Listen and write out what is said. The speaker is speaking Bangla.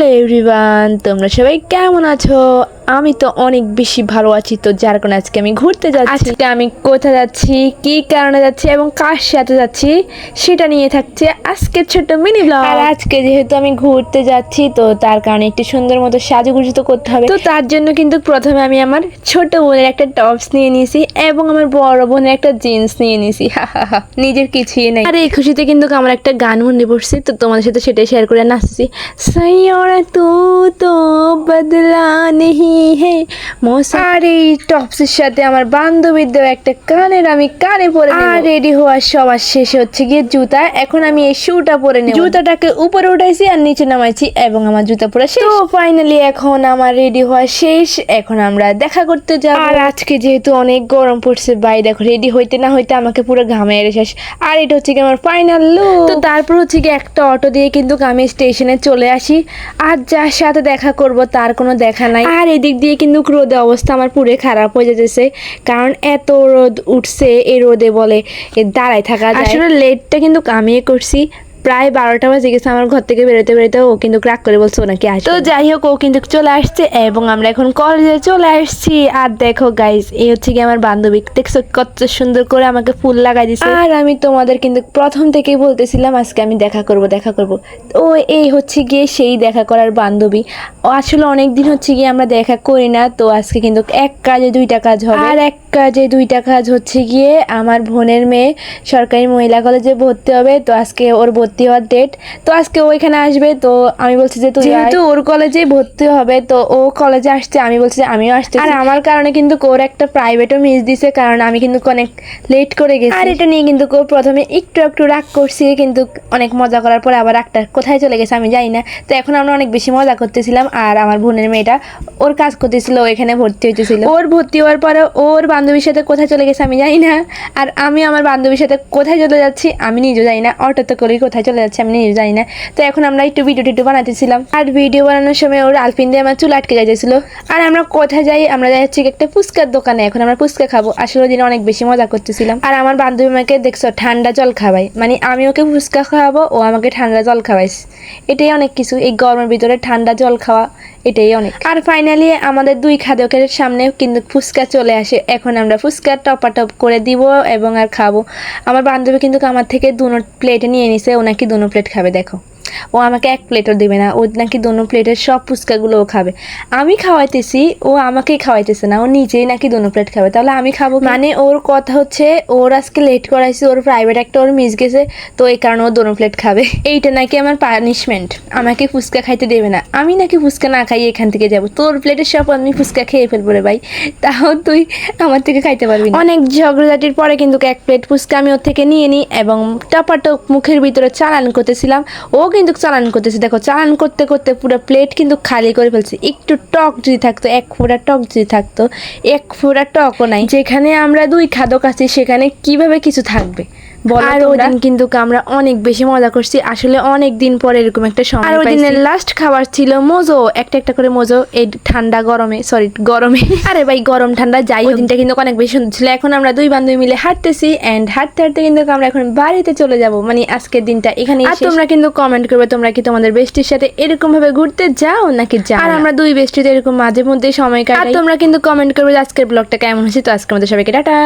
হ্যালো এভরিওয়ান তোমরা সবাই কেমন আছো? আমি তো অনেক বেশি ভালো আছি তো যার কারণে আজকে আমি ঘুরতে যাচ্ছি। আজকে আমি কোথায় যাচ্ছি কি কারণে যাচ্ছি এবং কার সাথে যাচ্ছি সেটা নিয়ে থাকছে আজকে ছোট্ট মিনি ব্লগ আর আজকে যেহেতু আমি ঘুরতে যাচ্ছি তো তার কারণে একটু সুন্দর মতো সাজুগুজু তো করতে হবে। তো তার জন্য কিন্তু প্রথমে আমি আমার ছোট বোনের একটা টপস নিয়ে নিয়েছি এবং আমার বড় বোনের একটা জিন্স নিয়ে নিয়েছি। নিজের কিছুই নেই। আর এই খুশিতে কিন্তু আমার একটা গান মনে পড়ছে তো তোমাদের সাথে সেটাই শেয়ার করে নাচছি। সৈয়রা তু তো বদলা নেহি হে আর এই টপসের সাথে আমার বান্ধবীর দেওয়া একটা কানের আমি কানে পরে আর রেডি হওয়ার সবার শেষে হচ্ছে গিয়ে জুতা। এখন আমি এই শুটা পরে নেব। জুতাটাকে উপরে উঠাইছি আর নিচে নামাইছি এবং আমার জুতা পরে শেষ। তো ফাইনালি এখন আমার রেডি হওয়া শেষ। এখন আমরা দেখা করতে যাব। আর আজকে যেহেতু অনেক গরম পড়ছে বাইরে দেখো রেডি হইতে না হইতে আমাকে পুরো ঘামে এড়ে শেষ। আর এটা হচ্ছে কি আমার ফাইনাল লুক তো তারপর হচ্ছে কি একটা অটো দিয়ে কিন্তু আমি স্টেশনে চলে আসি। আর যার সাথে দেখা করব তার কোনো দেখা নাই। আর এদিক দিয়ে কিন্তু রোদে অবস্থা আমার পুরে খারাপ হয়ে যেতেছে কারণ এত রোদ উঠছে, এই রোদে বলে দাঁড়ায় থাকা আসলে লেটটা কিন্তু আমিই করছি। প্রায় বারোটা বাজে গেছে আমার ঘর থেকে বেরোতে বেরোতে ও কিন্তু ক্রাক করে বলছে ও নাকি আসবে। তো যাই হোক ও কিন্তু চলে আসছে এবং আমরা এখন কলেজে চলে আসছি। আর দেখো গাইস এই হচ্ছে কি আমার বান্ধবী। দেখছ কত সুন্দর করে আমাকে ফুল লাগাই দিছে। আর আমি তোমাদের কিন্তু প্রথম থেকেই বলতেছিলাম আজকে আমি দেখা করব দেখা করব। ও এই হচ্ছে গিয়ে সেই দেখা করার বান্ধবী। ও আসলে অনেক দিন হচ্ছে গিয়ে আমরা দেখা করি না তো আজকে কিন্তু এক কাজে দুইটা কাজ হবে। আর এক কাজে দুইটা কাজ হচ্ছে গিয়ে আমার বোনের মেয়ে সরকারি মহিলা কলেজে ভর্তি হবে তো আজকে ওর ভর্তি হওয়ার ডেট তো আজকে ও এখানে আসবে তো আমি বলছি যে তুই যেহেতু ওর কলেজেই ভর্তি হবে তো ও কলেজে আসছে আমি বলছি যে আমিও আসছি আর আমার কারণে কিন্তু ওর একটা প্রাইভেটও মিস দিছে কারণ আমি কিন্তু অনেক লেট করে গেছি। আর এটা নিয়ে কিন্তু ও প্রথমে একটু একটু রাগ করছি কিন্তু অনেক মজা করার পরে আবার রাগটা কোথায় চলে গেছে আমি জানি না। তো এখন আমরা অনেক বেশি মজা করতেছিলাম আর আমার বোনের মেয়েটা ওর কাজ করতেছিল ও এখানে ভর্তি হইতেছিল। ওর ভর্তি হওয়ার পরে ওর বান্ধবীর সাথে কোথায় চলে গেছে আমি জানি না। আর আমি আমার বান্ধবীর সাথে কোথায় চলে যাচ্ছি আমি নিজেও জানি না অটোতে করে কোথায় চলে যাচ্ছে আমি নিজে জানি না। তো এখন আমরা একটু ভিডিও টিডিও বানাতেছিলাম। আর ভিডিও বানানোর সময় ওর আলপিন দিয়ে আমার চুল আটকে যাইতেছিল। আর আমরা কোথায় যাই? আমরা যাচ্ছি একটা ফুচকার দোকানে। এখন আমরা ফুচকা খাব। আসলে ওই দিন অনেক বেশি মজা করতেছিলাম। আর আমার বান্ধবী মাকে দেখছ, ঠান্ডা জল খাওয়াই মানে আমি ওকে ফুচকা খাওয়াবো, ও আমাকে ঠান্ডা জল খাওয়াইস এটাই অনেক কিছু। এই গরমের ভিতরে ঠান্ডা জল খাওয়া এটাই অনেক। আর ফাইনালি আমাদের দুই খাদকের সামনে কিন্তু ফুচকা চলে আসে। এখন আমরা ফুচকা টপাটপ করে দিব এবং আর খাব। আমার বান্ধবী কিন্তু আমার থেকে দুনো প্লেট নিয়ে নিছে ওনাকে নাকি দুনো প্লেট খাবে, দেখো। ও আমাকে এক প্লেটও দেবে না। ও নাকি দুনো প্লেটের সব ফুচকাগুলো ও খাবে। আমি খাওয়াইতেছি ও আমাকেই খাওয়াইতেছে না। ও নিজেই নাকি দুনো প্লেট খাবে। তাহলে আমি খাব মানে ওর কথা হচ্ছে ওর আজকে লেট করাইছি ওর প্রাইভেট একটা ওর মিস গেছে তো এই কারণে ও দুনো প্লেট খাবে। এইটা নাকি আমার পানিশমেন্ট আমাকে ফুচকা খাইতে দেবে না। আমি নাকি ফুচকা না খাই এখান থেকে যাব। তোর প্লেটের সব আমি ফুচকা খেয়ে ফেলব রে ভাই। তাও তুই আমার থেকে খাইতে পারবি অনেক ঝগড়াঝাটির পরে কিন্তু এক প্লেট ফুচকা আমি ওর থেকে নিয়ে নিই এবং টপাটপ মুখের ভিতরে চালান করতেছিলাম। ও কিন্তু চালান করতেছে। দেখো, চালান করতে করতে পুরো প্লেট কিন্তু খালি করে ফেলছে। একটু টক যদি থাকতো, এক ফোঁটা টক যদি থাকতো, এক ফোঁটা টকও নাই। যেখানে আমরা দুই খাদক আছি, সেখানে কীভাবে কিছু থাকবে? আর ওই দিন কিন্তু আমরা অনেক বেশি মজা করছি। আসলে অনেক দিন পরে এরকম একটা সময় আর ওই দিনের লাস্ট খাবার ছিল মোজো একটা একটা করে মোজো এই ঠান্ডা গরমে সরি গরমে। আরে ভাই গরম ঠান্ডা যাই ওই দিনটা কিন্তু অনেক বেশি সুন্দর ছিল। এখন আমরা দুই বান্ধবী মিলে হাঁটতেছি এন্ড হাঁটতে হাঁটতে কিন্তু আমরা এখন বাড়িতে চলে যাব। মানে আজকের দিনটা এখানে আর তোমরা কিন্তু কমেন্ট করবে তোমরা কি তোমাদের বেস্টির সাথে এরকম ভাবে ঘুরতে যাও নাকি যাও আর আমরা দুই বেস্টিতে এরকম মাঝে মধ্যে সময় কাটাই। তোমরা কিন্তু কমেন্ট করবে আজকের ব্লগটা কেমন হয়েছে। তো আজকের মধ্যে সবাইকে টাটা।